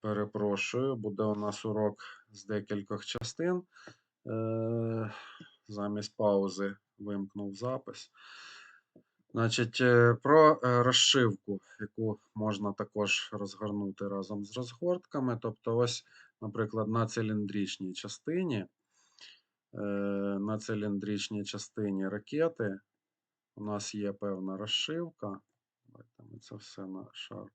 Перепрошую, буде у нас урок з декількох частин. Е, Замість паузи вимкнув запис. Значить, е, про е, розшивку, яку можна також розгорнути разом з розгортками. Тобто, ось, наприклад, на циліндричній частині, на циліндричній частині ракети у нас є певна розшивка. Давайте ми це все на шар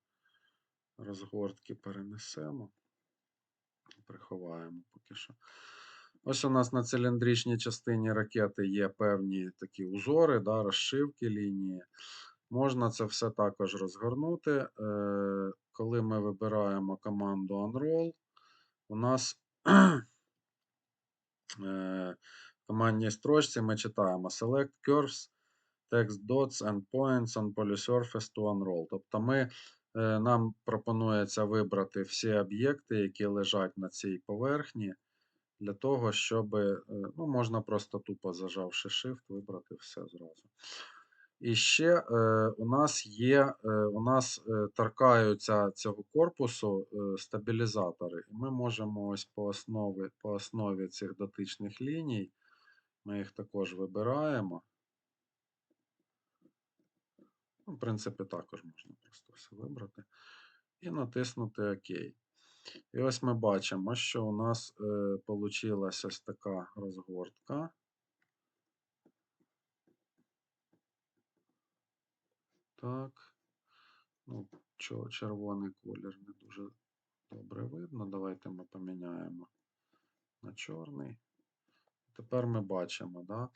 розгортки перенесемо. Приховаємо поки що. Ось у нас на циліндричній частині ракети є певні такі узори, да, розшивки лінії. Можна це все також розгорнути. Е, Коли ми вибираємо команду Unroll, у нас е, в командній строчці ми читаємо Select Curves, Text Dots and Points on Polysurface to Unroll. Тобто ми, нам пропонується вибрати всі об'єкти, які лежать на цій поверхні, для того, щоб е, ну, можна просто тупо зажавши Shift, вибрати все зразу. І ще е, у нас є, е, у нас е, торкаються цього корпусу е, стабілізатори. І ми можемо ось по основі, по основі цих дотичних ліній, ми їх також вибираємо. Ну, в принципі, також можна просто все вибрати. І натиснути ОК. І ось ми бачимо, що у нас е, вийшла ось така розгортка. Так. Ну, червоний колір не дуже добре видно. Давайте ми поміняємо на чорний. Тепер ми бачимо, да,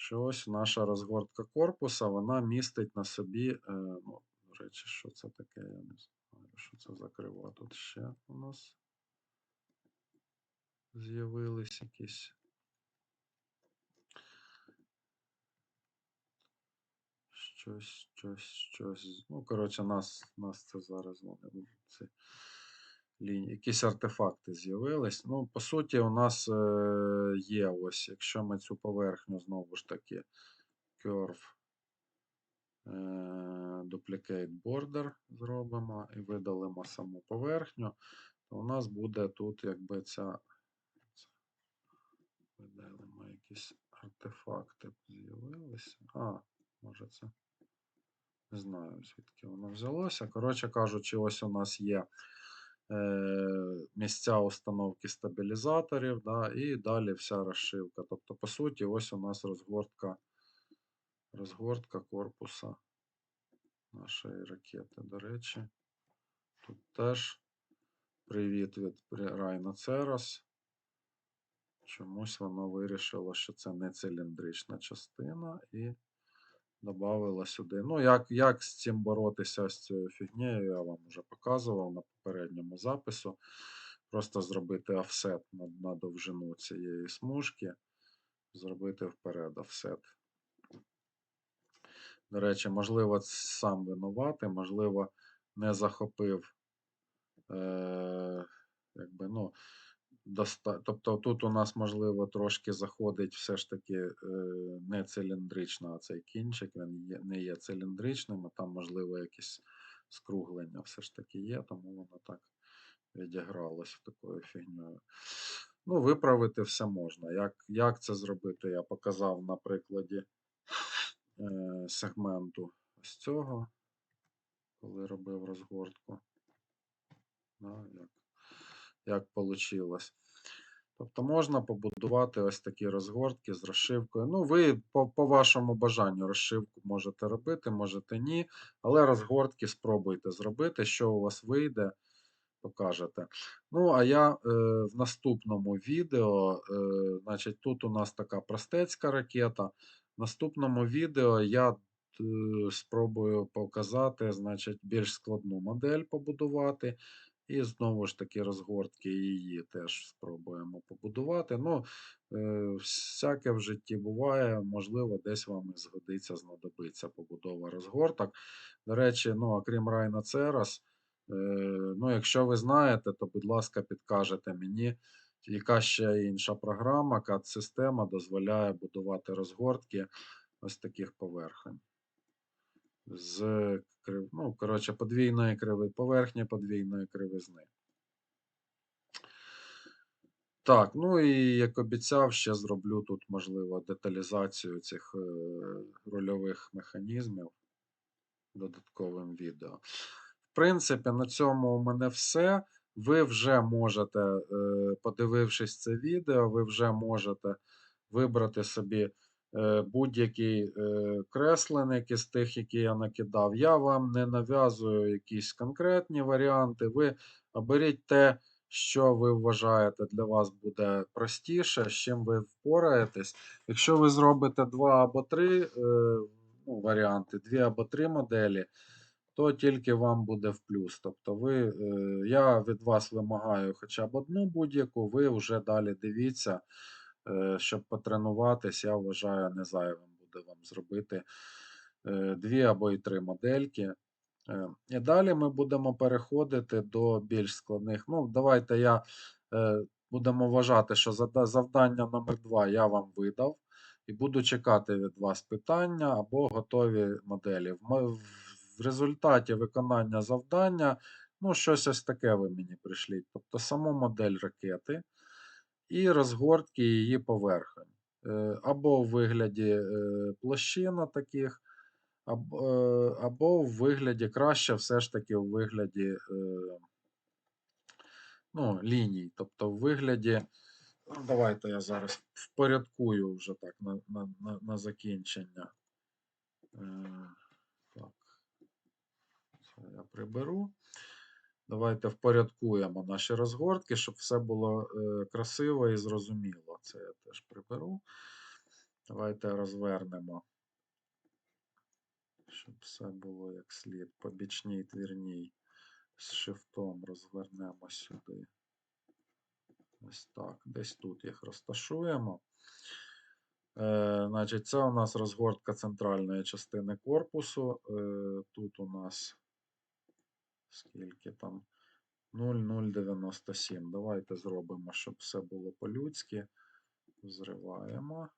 що ось наша розгортка корпуса, вона містить на собі, е, ну, до речі, що це таке, я не знаю, що це за крива. Тут ще у нас з'явились якісь. Щось, щось, щось. Ну, коротше, нас, нас це зараз ну. Це лінії. Якісь артефакти з'явились. Ну, по суті, у нас е, є ось, якщо ми цю поверхню знову ж таки curve е, duplicate border зробимо і видалимо саму поверхню, то у нас буде тут якби ця. Видалимо якісь артефакти з'явилися. А, може це. Не знаю, звідки воно взялося. Коротше кажучи, ось у нас є місця установки стабілізаторів, да, і далі вся розшивка. Тобто, по суті, ось у нас розгортка, розгортка корпуса нашої ракети. До речі, тут теж привіт від Райна Церос. Чомусь воно вирішило, що це не циліндрична частина, і додавила сюди. Ну, як, як з цим боротися з цією фігнею, я вам вже показував попередньому запису. Просто зробити офсет на, на довжину цієї смужки, зробити вперед офсет. До речі, можливо, сам винуватий, можливо, не захопив. Е, якби, ну, доста... Тобто тут у нас, можливо, трошки заходить все ж таки е, не циліндрично, а цей кінчик, він є, не є циліндричним, а там, можливо, якісь скруглення все ж таки є, тому воно так відігралось такою фігньою. Ну, виправити все можна. Як, як це зробити, я показав на прикладі е, сегменту ось цього, коли робив розгортку. Да, як як вийшло. Тобто можна побудувати ось такі розгортки з розшивкою. Ну, ви по, по вашому бажанню розшивку можете робити, можете ні. Але розгортки спробуйте зробити, що у вас вийде, покажете. Ну, а я е, в наступному відео, е, значить, тут у нас така простецька ракета. В наступному відео я е, спробую показати, значить, більш складну модель побудувати. І знову ж таки розгортки її теж спробуємо побудувати. Ну, е, всяке в житті буває, можливо, десь вам і згодиться, знадобиться побудова розгорток. До речі, ну, окрім Райна Церас, е, ну, якщо ви знаєте, то, будь ласка, підкажете мені, яка ще інша програма, CAD-система дозволяє будувати розгортки ось таких поверхень. З ну, коротше, подвійної криви поверхні, подвійної кривизни. Так, ну і як обіцяв, ще зроблю тут, можливо, деталізацію цих е, рольових механізмів додатковим відео. В принципі, на цьому у мене все. Ви вже можете, е, подивившись це відео, ви вже можете вибрати собі е, будь-який е, кресленик із тих, які я накидав. Я вам не нав'язую якісь конкретні варіанти. Ви оберіть те, що ви вважаєте для вас буде простіше, з чим ви впораєтесь. Якщо ви зробите два або три е, ну, варіанти, дві або три моделі, то тільки вам буде в плюс. Тобто, ви, я від вас вимагаю хоча б одну будь-яку, ви вже далі дивіться, щоб потренуватись, я вважаю, не зайвим буде вам зробити е, дві або і три модельки. Е, І далі ми будемо переходити до більш складних. Ну, давайте я е, будемо вважати, що завдання номер 2 я вам видав. І буду чекати від вас питання або готові моделі. В, результаті виконання завдання, ну, щось ось таке ви мені прийшліть. Тобто саму модель ракети і розгортки її поверхонь. Е, Або у вигляді е, площина таких, або, е, в вигляді краще, все ж таки, у вигляді ну, ліній. Тобто, в вигляді. Ну, давайте я зараз впорядкую вже так на, на, на, закінчення. Так. Це я приберу. Давайте впорядкуємо наші розгортки, щоб все було е, красиво і зрозуміло. Це я теж приберу. Давайте розвернемо, щоб все було як слід. По бічній твірній з шифтом розвернемо сюди. Ось так. Десь тут їх розташуємо. Е, значить, це у нас розгортка центральної частини корпусу. Е, тут у нас скільки там 0,097. Давайте зробимо, щоб все було по-людськи. Зриваємо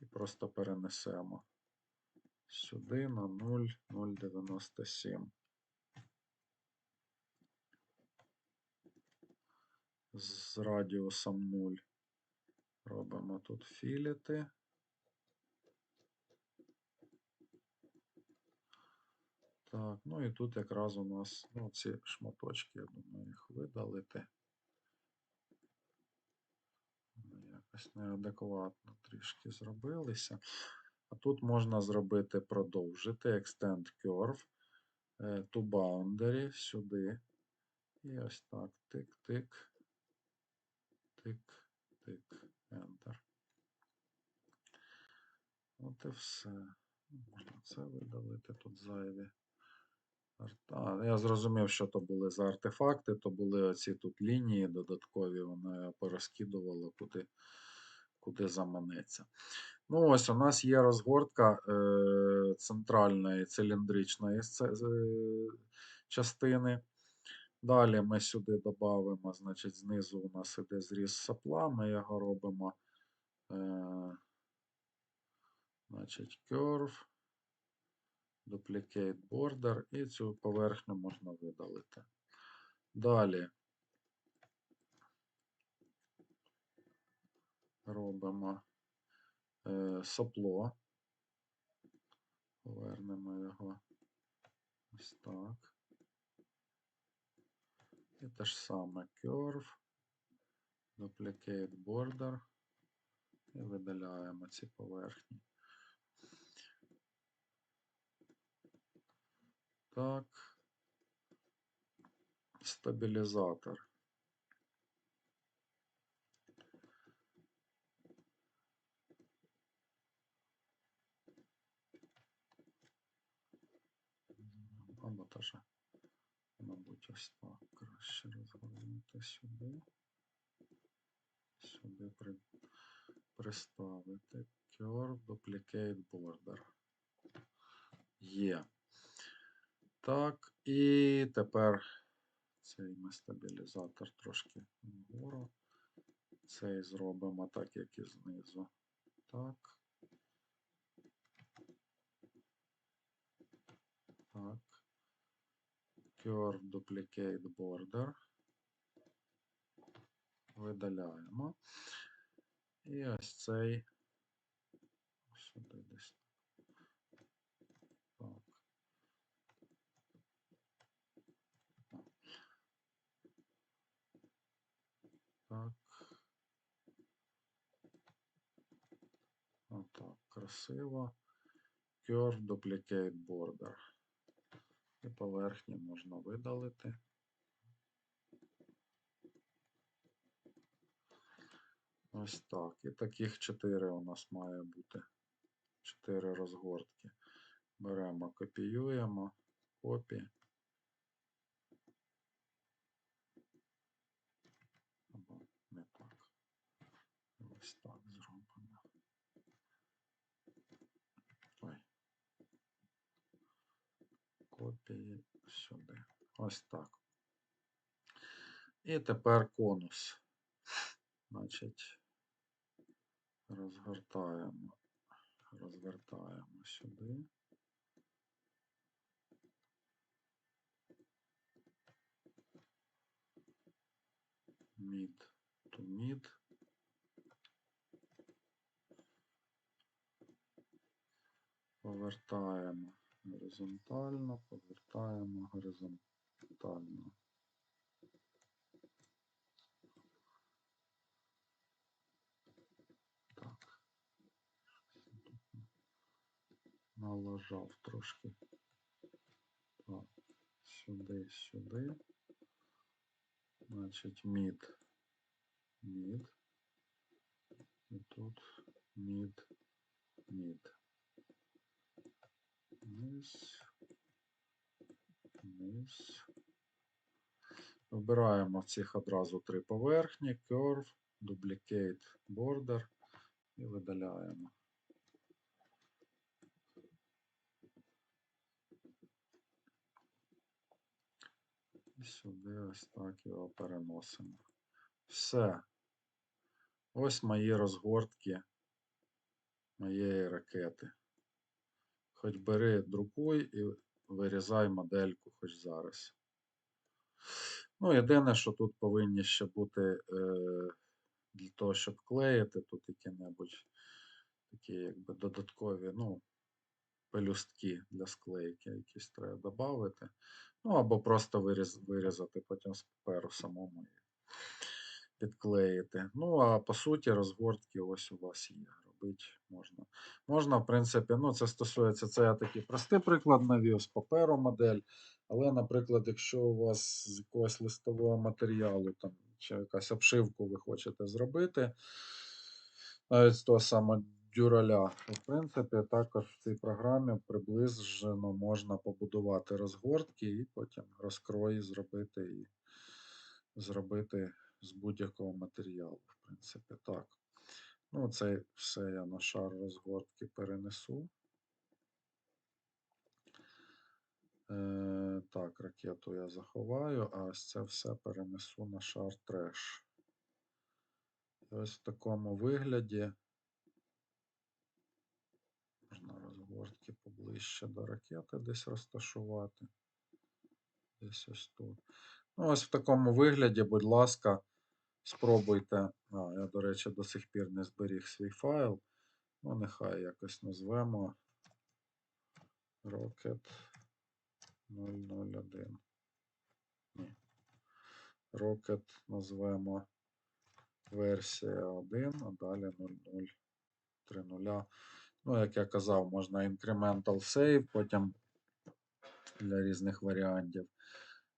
і просто перенесемо сюди на 0,097. З радіусом 0. Робимо тут філіти. Так, ну і тут якраз у нас ну, ці шматочки, я думаю, їх видалити. Якось неадекватно трішки зробилися. А тут можна зробити продовжити Extend Curve е, to Boundary сюди. І ось так. Тик-тик. Тик-тик. Enter. От і все. Можна це видалити тут зайві. Я зрозумів, що то були за артефакти, то були оці тут лінії додаткові, воно порозкидувало куди, куди заманеться. Ну, ось у нас є розгортка е, центральної циліндричної частини. Далі ми сюди додамо, значить, знизу у нас іде зріз сапла, ми його робимо. Е, значить, curve, duplicate border, і цю поверхню можна видалити. Далі робимо е, сопло. Повернемо його ось так. І те ж саме curve, duplicate border. І видаляємо ці поверхні. Так. Стабілізатор. Або теж, мабуть, ось так краще розгорнути сюди. Сюди при, приставити. Curve Duplicate Border. Є. Так, і тепер цей ми стабілізатор трошки вгору. Цей зробимо так, як і знизу. Так. Так. Curve Duplicate Border. Видаляємо. І ось цей сюди десь. Отак, красиво. Curve Duplicate Border. І поверхні можна видалити. Ось так. І таких 4 у нас має бути. 4 розгортки. Беремо, копіюємо, копі. Або не так. Ось так зробимо. Ой. Копії сюди. Ось так. І тепер конус. Значить, розгортаємо, розвертаємо сюди. Mid to mid. Повертаємо горизонтально, повертаємо горизонтально. Так. Налажав трошки. Так. Сюди, сюди. Значить, мід. Мід. І тут мід, мід. Низ. Низ. Вибираємо цих одразу три поверхні. Curve, Duplicate Border і видаляємо. І сюди ось так його переносимо. Все. Ось мої розгортки моєї ракети. Хоч бери, друкуй і вирізай модельку хоч зараз. Ну, єдине, що тут повинні ще бути е, для того, щоб клеїти, тут які-небудь такі якби додаткові, ну, пелюстки для склейки, якісь треба додати. Ну, або просто виріз, вирізати потім з паперу самому і підклеїти. Ну, а по суті, розгортки ось у вас є. Робити можна. Можна, в принципі, ну, це стосується, це я такий простий приклад навів з паперу модель. Але, наприклад, якщо у вас з якогось листового матеріалу там, чи якась обшивку ви хочете зробити, навіть з того самого дюраля, в принципі, також в цій програмі приближено можна побудувати розгортки і потім розкрої зробити і зробити з будь-якого матеріалу, в принципі, так. Ну, це все я на шар розгортки перенесу. Е, так, ракету я заховаю, а ось це все перенесу на шар треш. І ось в такому вигляді можна розгортки поближче до ракети десь розташувати. Десь ось тут. Ну, ось в такому вигляді, будь ласка, спробуйте. А, я, до речі, до сих пір не зберіг свій файл. Ну, нехай якось назвемо Rocket 001. Ні. Rocket назвемо версія 1, а далі 0030. Ну, як я казав, можна incremental save, потім для різних варіантів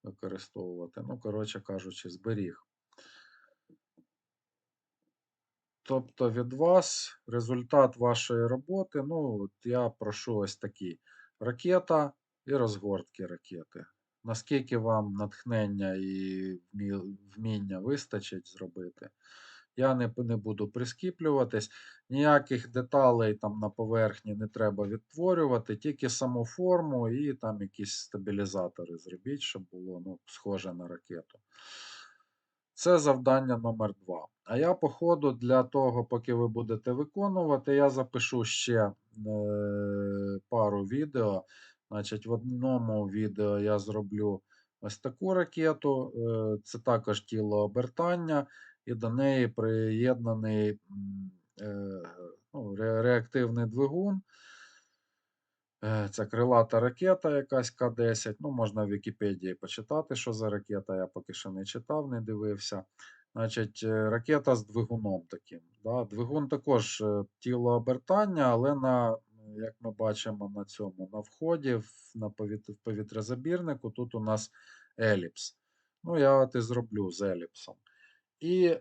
використовувати. Ну, коротше кажучи, зберіг. Тобто від вас результат вашої роботи, ну, от я прошу ось такі. Ракета і розгортки ракети. Наскільки вам натхнення і вміння вистачить зробити, я не, не буду прискіплюватись. Ніяких деталей там на поверхні не треба відтворювати, тільки саму форму і там якісь стабілізатори зробіть, щоб було ну, схоже на ракету. Це завдання номер два. А я, по ходу, для того, поки ви будете виконувати, я запишу ще е, пару відео. Значить, в одному відео я зроблю ось таку ракету. Е, це також тіло обертання. і до неї приєднаний е, ну, реактивний двигун. Е, Це крилата ракета якась К-10. Ну, можна в Вікіпедії почитати, що за ракета. Я поки що не читав, не дивився. Значить, е, ракета з двигуном таким. Да? Двигун також е, тіло обертання, але на, як ми бачимо на цьому, на вході, на повітрязабірнику, тут у нас еліпс. Ну, я от і зроблю з еліпсом. І е,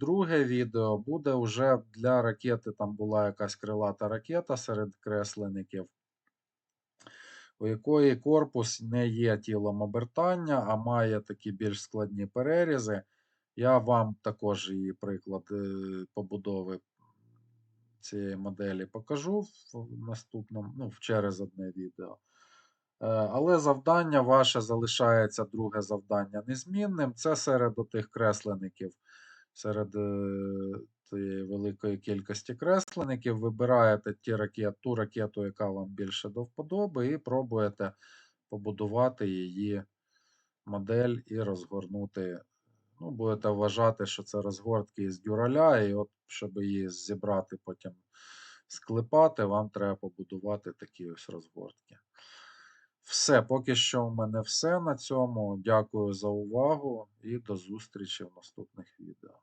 друге відео буде вже для ракети. Там була якась крилата ракета серед кресленників, у якої корпус не є тілом обертання, а має такі більш складні перерізи. Я вам також її приклад е, побудови цієї моделі покажу в наступному, ну, через одне відео. Е, Але завдання ваше залишається друге завдання незмінним. Це серед тих кресленників, серед е, великої кількості кресленників. Вибираєте ті ракет, ту ракету, яка вам більше до вподоби, і пробуєте побудувати її модель і розгорнути. Ну, будете вважати, що це розгортки із дюраля, і от, щоб її зібрати, потім склепати, вам треба побудувати такі ось розгортки. Все, поки що в мене все на цьому. Дякую за увагу і до зустрічі в наступних відео.